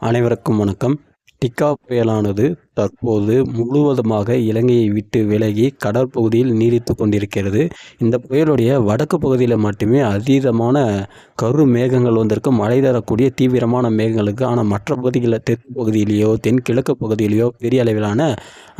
அனைவருக்கும் வணக்கம். டிக்கா புயலானது தற்போது முழுவதுமாக இலங்கையை விட்டு விலகி கடற்பகுதியில் நீடித்து கொண்டிருக்கிறது. இந்த புயலுடைய வடக்கு பகுதியில் மட்டுமே அதீதமான கரு மேகங்கள் வந்திருக்கு. மழை தரக்கூடிய தீவிரமான மேகங்களுக்கு ஆனால் மற்ற பகுதிகளில் தெற்கு பகுதியிலேயோ தென்கிழக்கு பகுதியிலேயோ பெரிய அளவிலான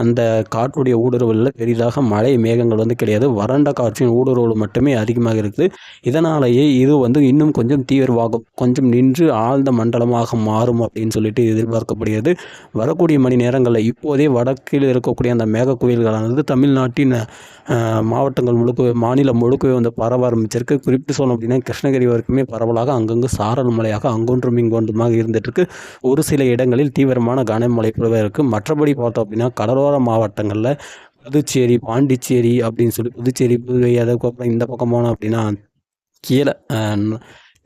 அந்த காற்றுடைய ஊடுருவலில் பெரிதாக மழை மேகங்கள் வந்து கிடையாது. வறண்ட காற்றின் ஊடுருவல் மட்டுமே அதிகமாக இருக்குது. இதனாலேயே இது வந்து இன்னும் கொஞ்சம் தீவிரமாகும். கொஞ்சம் நின்று ஆழ்ந்த மண்டலமாக மாறும் அப்படின்னு சொல்லிட்டு எதிர்பார்க்கப்படுகிறது. வரக்கூடிய மணி நேரங்களில் இப்போதே வடக்கில் இருக்கக்கூடிய அந்த மேக குவியல்களானது தமிழ்நாட்டின் மாவட்டங்கள் முழுக்க மாநிலம் முழுக்கவே வந்து பரவ ஆரம்பிச்சிருக்கு. குறிப்பிட்டு சொல்லணும் அப்படின்னா கிருஷ்ணகிரி வரைக்குமே பரவலாக அங்கங்கு சாரல் மலையாக அங்கொன்றும் இங்கொன்றுமாக இருந்துகிட்ருக்கு ஒரு சில இடங்களில் தீவிரமான கனமழை பொழுவே இருக்குது மற்றபடி பார்த்தோம் அப்படின்னா கடலோர மாவட்டங்களில் புதுச்சேரி பாண்டிச்சேரி அப்படின்னு சொல்லி புதுச்சேரி புதுவை அதுக்கப்புறம் இந்த பக்கம் போனோம் அப்படின்னா கீழே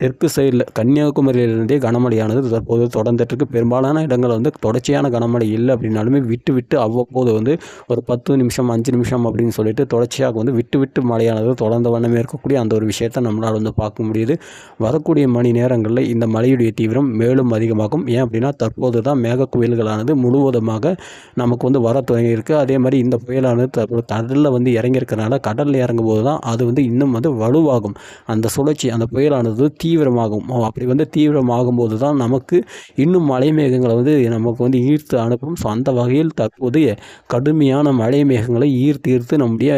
தெற்கு சைடில் கன்னியாகுமரியிலிருந்தே கனமழையானது. தற்போது தொடர்ந்துட்டுருக்கு. பெரும்பாலான இடங்கள் வந்து தொடர்ச்சியான கனமழை இல்லை அப்படின்னாலுமே விட்டு விட்டு அவ்வப்போது வந்து ஒரு பத்து நிமிஷம் அஞ்சு நிமிஷம் அப்படின்னு சொல்லிட்டு தொடர்ச்சியாக வந்து விட்டு விட்டு மழையானது தொடர்ந்த வண்ணமே இருக்கக்கூடிய அந்த ஒரு விஷயத்தை நம்மளால் வந்து பார்க்க முடியுது. வரக்கூடிய மணி நேரங்களில் இந்த மழையுடைய தீவிரம் மேலும் அதிகமாகும். ஏன் அப்படின்னா தற்போது தான் மேக புயல்களானது முழுவதுமாக நமக்கு வந்து வர தொடங்கியிருக்கு. அதே மாதிரி இந்த புயலானது தற்போது கடலில் வந்து இறங்கியிருக்கிறனால கடலில் இறங்கும் போது தான் அது வந்து இன்னும் வந்து வலுவாகும். அந்த சுழற்சி அந்த புயலானது தீவிரமாகும். அப்படி வந்து தீவிரமாகும் போது தான் நமக்கு இன்னும் மழை மேகங்களை வந்து நமக்கு வந்து ஈர்த்து அனுப்பும். ஸோ அந்த வகையில் தற்போது கடுமையான மழை மேகங்களை ஈர்த்து ஈர்த்து நம்முடைய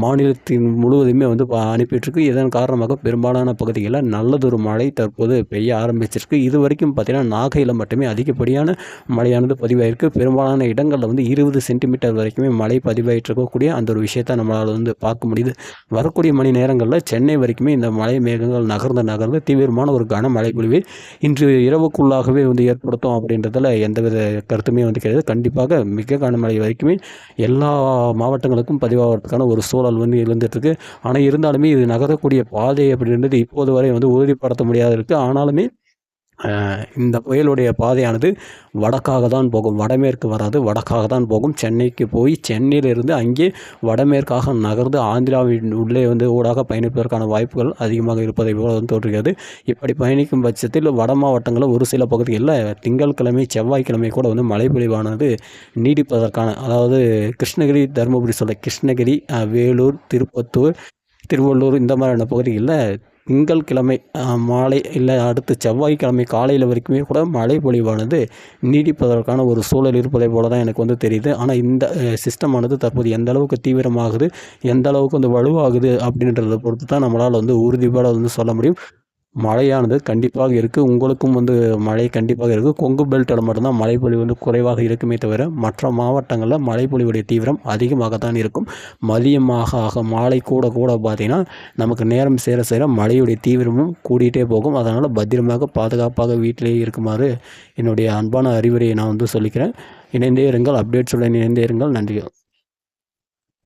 மாநிலத்தின் முழுவதுமே வந்து அனுப்பிட்டுருக்கு. இதன் காரணமாக பெரும்பாலான பகுதிகளில் நல்லதொரு மழை தற்போது பெய்ய ஆரம்பிச்சிருக்கு. இது வரைக்கும் பார்த்திங்கன்னா நாகையில் மட்டுமே அதிகப்படியான மழையானது பதிவாயிருக்கு. பெரும்பாலான இடங்களில் வந்து இருபது சென்டிமீட்டர் வரைக்குமே மழை பதிவாயிட்டு இருக்கக்கூடிய அந்த ஒரு விஷயத்தை நம்மளால் வந்து பார்க்க முடியுது. வரக்கூடிய மணி நேரங்களில் சென்னை வரைக்குமே இந்த மழை மேகங்கள் நகர்ந்து நகர்ந்து தீவிரமான ஒரு கனமழை பொழிவை இன்று இரவுக்குள்ளாகவே வந்து ஏற்படுத்தும் அப்படின்றதில் எந்தவித கருத்துமே வந்து கிடையாது. கண்டிப்பாக மிக கனமழை வரைக்குமே எல்லா மாவட்டங்களுக்கும் பதிவாகிறதுக்கான ஒரு சூழல் வந்து இருந்துகிட்ருக்கு ஆனால் இருந்தாலுமே இது நகரக்கூடிய பாதை அப்படின்றது இப்போது வரை வந்து உறுதிப்படுத்த முடியாத இருக்குது ஆனாலுமே இந்த புயலுடைய பாதையானது வடக்காக தான் போகும் வடமேற்கு வராது வடக்காக தான் போகும். சென்னைக்கு போய் சென்னையிலிருந்து அங்கே வடமேற்காக நகர்ந்து ஆந்திராவின் உள்ளே வந்து ஊடாக பயணிப்பதற்கான வாய்ப்புகள் அதிகமாக இருப்பதை போல வந்து தோன்றுகிறது. இப்படி பயணிக்கும் பட்சத்தில் வட மாவட்டங்களில் ஒரு சில பகுதிகளில் திங்கட்கிழமை செவ்வாய்க்கிழமை கூட வந்து மழை பொழிவானது நீடிப்பதற்கான அதாவது கிருஷ்ணகிரி தருமபுரி சொல்ல கிருஷ்ணகிரி வேலூர் திருப்பத்தூர் திருவள்ளூர் இந்த மாதிரியான பகுதிகளில் திங்கள் கிழமை மாலை இல்லை அடுத்து செவ்வாய்க்கிழமை காலையில் வரைக்குமே கூட மழை பொழிவானது நீடிப்பதற்கான ஒரு சூழல் இருப்பதை போல தான் எனக்கு வந்து தெரியுது. ஆனால் இந்த சிஸ்டமானது தற்போது எந்த அளவுக்கு தீவிரமாகுது எந்த அளவுக்கு வந்து வலுவாகுது அப்படின்றத பொறுத்து தான் நம்மளால் வந்து உறுதிப்பாட வந்து சொல்ல முடியும். மழையானது கண்டிப்பாக இருக்குது உங்களுக்கும் வந்து மழை கண்டிப்பாக இருக்குது கொங்கு பெல்ட்டில் மட்டும்தான் மழைப்பொழிவு வந்து குறைவாக இருக்குமே தவிர மற்ற மாவட்டங்களில் மழைப்பொழிவுடைய தீவிரம் அதிகமாகத்தான் இருக்கும். மதியமாக ஆக மாலை கூட கூட பார்த்திங்கன்னா நமக்கு நேரம் சேர சேர மழையுடைய தீவிரமும் கூடிகிட்டே போகும். அதனால் பத்திரமாக பாதுகாப்பாக வீட்டிலேயே இருக்குமாறு என்னுடைய அன்பான அறிவுரையை நான் வந்து சொல்லிக்கிறேன். இணைந்தே இருங்கள். அப்டேட்ஸுடன் இணைந்தே இருங்கள். நன்றிகள்.